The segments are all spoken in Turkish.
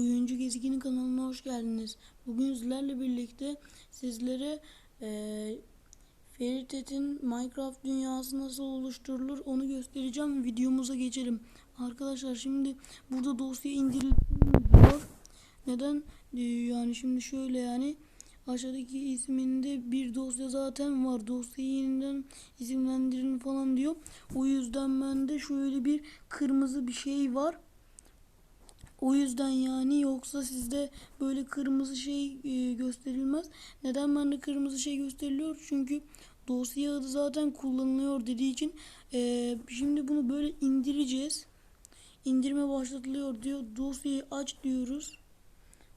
Oyuncu Gezgini kanalına hoş geldiniz. Bugün sizlerle birlikte sizlere eee Feritet'in Minecraft dünyası nasıl oluşturulur onu göstereceğim. Videomuza geçelim. Arkadaşlar şimdi burada dosya indirilmiyor. Neden? Ee, yani şimdi şöyle yani aşağıdaki isminde bir dosya zaten var. Dosyayı yeniden isimlendirin falan diyor. O yüzden bende şöyle bir kırmızı bir şey var. O yüzden yani yoksa sizde böyle kırmızı şey e, gösterilmez. Neden bende kırmızı şey gösteriliyor? Çünkü dosya adı zaten kullanılıyor dediği için e, şimdi bunu böyle indireceğiz. İndirme başlatılıyor diyor. Dosyayı aç diyoruz.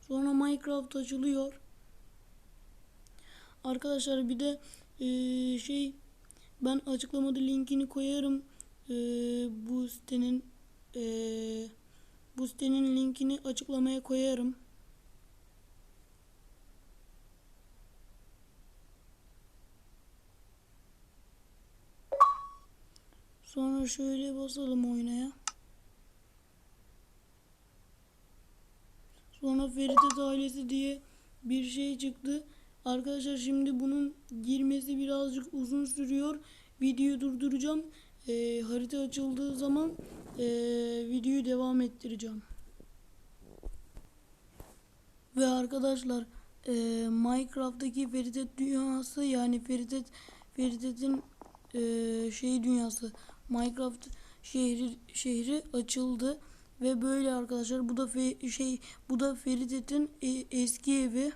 Sonra Minecraft açılıyor. Arkadaşlar bir de e, şey ben açıklamada linkini koyarım. Bu sitenin eee bu sitenin linkini açıklamaya koyarım. Sonra şöyle basalım oynaya. Sonra Feritet ailesi diye bir şey çıktı. Arkadaşlar şimdi bunun girmesi birazcık uzun sürüyor. Videoyu durduracağım. Ee, harita açıldığı zaman ee, videoyu devam ettireceğim. Ve arkadaşlar ee, Minecraft'taki Feritet dünyası yani Feritet Feritet'in ee, şey dünyası Minecraft şehri şehri açıldı ve böyle arkadaşlar bu da fe, şey bu da Feritet'in e, eski evi.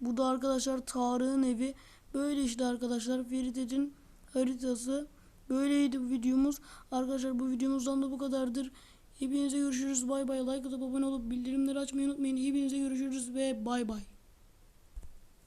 Bu da arkadaşlar Tarık'ın evi. Böyle işte arkadaşlar Feritet'in haritası. Böyleydi videomuz. Arkadaşlar bu videomuzdan da bu kadardır. Hepinize görüşürüz. Bay bay. Like atıp abone olup bildirimleri açmayı unutmayın. Hepinize görüşürüz ve bay bay.